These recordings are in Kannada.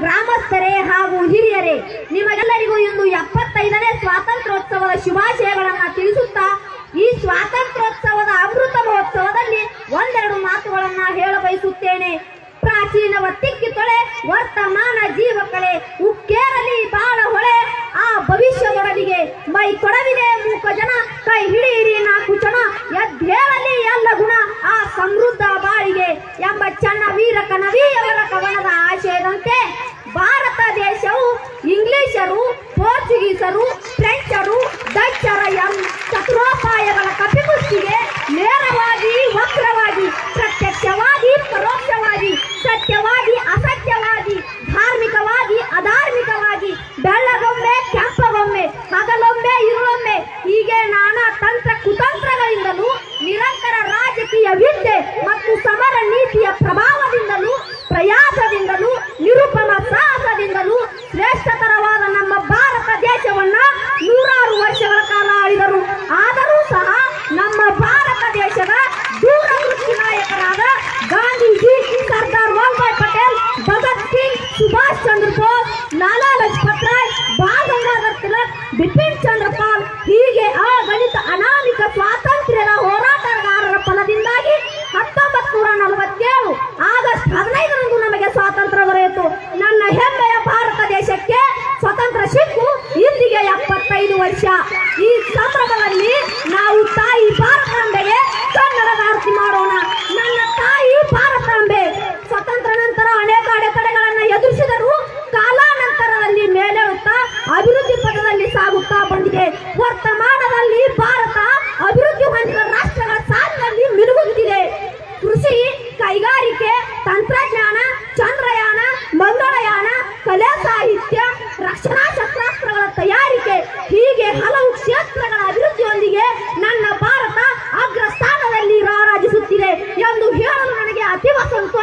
ಗ್ರಾಮಸ್ಥರೇ ಹಾಗೂ ಹಿರಿಯರೇ, ನಿಮಗೆಲ್ಲರಿಗೂ ಇಂದು ಎಪ್ಪತ್ತೈದನೇ ಸ್ವಾತಂತ್ರ್ಯೋತ್ಸವದ ಶುಭಾಶಯಗಳನ್ನ ತಿಳಿಸುತ್ತಾ, ಈ ಸ್ವಾತಂತ್ರ್ಯೋತ್ಸವದ ಅಮೃತ ಮಹೋತ್ಸವದಲ್ಲಿ ಒಂದೆರಡು ಮಾತುಗಳನ್ನ ಹೇಳ ಬಯಸುತ್ತೇನೆ. ಪ್ರಾಚೀನವ ತಿಕ್ಕಿ ತೊಳೆ, ವರ್ತಮಾನ ಜೀವಕಳೆ ಉಕ್ಕೇರಲಿ ಬಾಳ ಹೊಳೆ, ಆ ಭವಿಷ್ಯದೊಡಲಿಗೆ ಮೈ ಕೊಡವಿದೆ ಮೂಕ ಜನ, ಕೈ ಹಿಡಿಯಿರಿ ನಾಲ್ಕು ಜನ ಎದ್ದೇಳಲಿ ಎಲ್ಲ ಗುಣ, ಆ ಸಮೃದ್ಧ ಬಾಳಿಗೆ ಎಂಬ ವೀರ ಕಣವಿಯವರ ಕವನದ ಆಶಯದಂತೆ ಭಾರತ ದೇಶವು ಇಂಗ್ಲಿಷರು, ಪೋರ್ಚುಗೀಸರು, ಫ್ರೆಂಚರು, ಡಚ್ಚರ ಎಂ ಚತುರೋಪಾಯಗಳ ಕಪಿಗುಷ್ಟಿಗೆ ನೇರವಾಗಿ, ವಕ್ರವಾಗಿ ಪ್ರಯಾಸದಿಂದಲೂ ನಿರುಪಮ ಸಾಹಸದಿಂದಲೂ ಶ್ರೇಷ್ಠತರವಾದ ನಮ್ಮ ಭಾರತ ದೇಶವನ್ನ ನೂರಾರು ವರ್ಷಗಳ ಕಾಲ ಆಳಿದರು. ಆದರೂ ಸಹ ನಮ್ಮ ಭಾರತ ದೇಶದ ದೂರದೃಷ್ಟಿ ನಾಯಕರಾದ ಗಾಂಧೀಜಿ, ಸರ್ದಾರ್ ವಲ್ಲಭಾಯ್ ಪಟೇಲ್, ಭಗತ್ ಸಿಂಗ್, ಸುಭಾಷ್ ಚಂದ್ರ ಬೋಸ್, ಲಾಲಾ ಲಜಪತ್ ರಾಯ್ ಬಾಲ್ ಗಂಗಾಧರ್ ತಿಲಕ್, ಬಿಪಿನ್ ಚಂದ್ರ ಪಾಲ್ ಹೀಗೆ ಗಣಿತ ಅನಾಮಿಕ ಸ್ವಾತಂತ್ರ್ಯದ ಈ ಸಮಯದಲ್ಲಿ ನಾವು ತಾಯಿ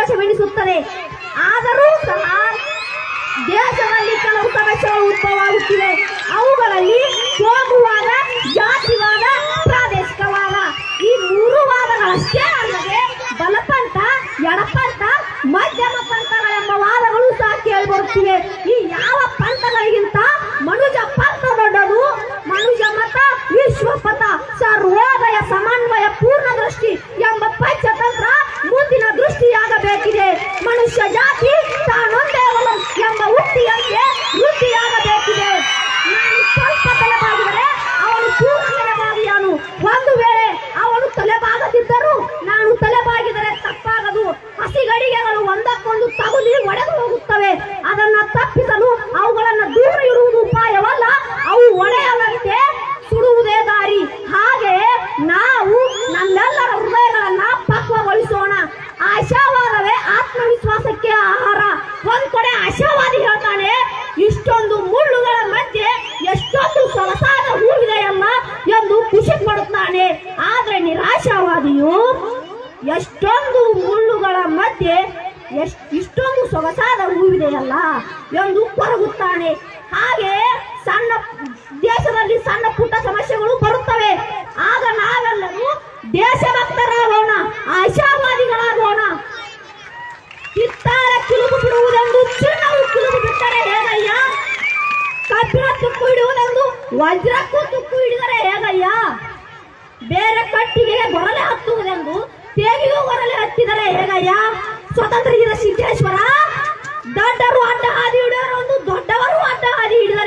ಸಂತೋಷವೆನಿಸುತ್ತದೆ ಆದರೂ ಸಹ ದೇಶದಲ್ಲಿ ಕೆಲವು ಸಮಸ್ಯೆಗಳು ಉದ್ಭವವಾಗುತ್ತಿವೆ. ಅವುಗಳಲ್ಲಿ ಕೋಮುವಾದ ನಾವು ನಮ್ಮೆಲ್ಲರ ಹೃದಯಗಳನ್ನ ಪಕ್ವಗೊಳಿಸೋಣ. ಆಶಾವಾದವೇ ಆತ್ಮವಿಶ್ವಾಸಕ್ಕೆ ಆಹಾರ. ಒಂದ್ ಕಡೆ ಆಶಾವಾದಿ ಹೇಳ್ತಾನೆ, ಇಷ್ಟೊಂದು ಮುಳ್ಳುಗಳ ಮಧ್ಯೆ ಎಷ್ಟೊಂದು ಸೊಗಸಾದ ಹೂವಿದೆಯಲ್ಲ ಎಂದು ಖುಷಿ ಪಡುತ್ತಾನೆ. ಆದ್ರೆ ನಿರಾಶಾವಾದಿಯು ಎಷ್ಟೊಂದು ಮುಳ್ಳುಗಳ ಮಧ್ಯೆ ಎಷ್ಟ್, ಇಷ್ಟೊಂದು ಸೊಗಸಾದ ಹೂವಿದೆಯಲ್ಲ ಎಂದು ಕೊರಗುತ್ತಾನೆ. ಹಾಗೆ ಸಣ್ಣ ದೇಶದಲ್ಲಿ ಸಣ್ಣ ಪುಟ್ಟ ಸಮಸ್ಯೆಗಳು ವಜ್ರಕ್ಕೂ ತುಕ್ಕು ಹಿಡಿದರೆ ಹೇಗಯ್ಯ? ಬೇರೆ ಕಟ್ಟಿಗೆ ಹೊರಲೆ ಹತ್ತುವುದೆಂದು ತೇಗಿಗೂ ಹೊರಲೆ ಹತ್ತಿದರೆ ಹೇಗಯ್ಯ? ಸ್ವತಂತ್ರ ಇದ ಸಿದ್ದೇಶ್ವರ ದೊಡ್ಡರು ಅಡ್ಡ ಹಾದಿ ಹಿಡಿಯೋರು ದೊಡ್ಡವರು ಅಡ್ಡ ಹಾದಿ ಹಿಡಿದರೆ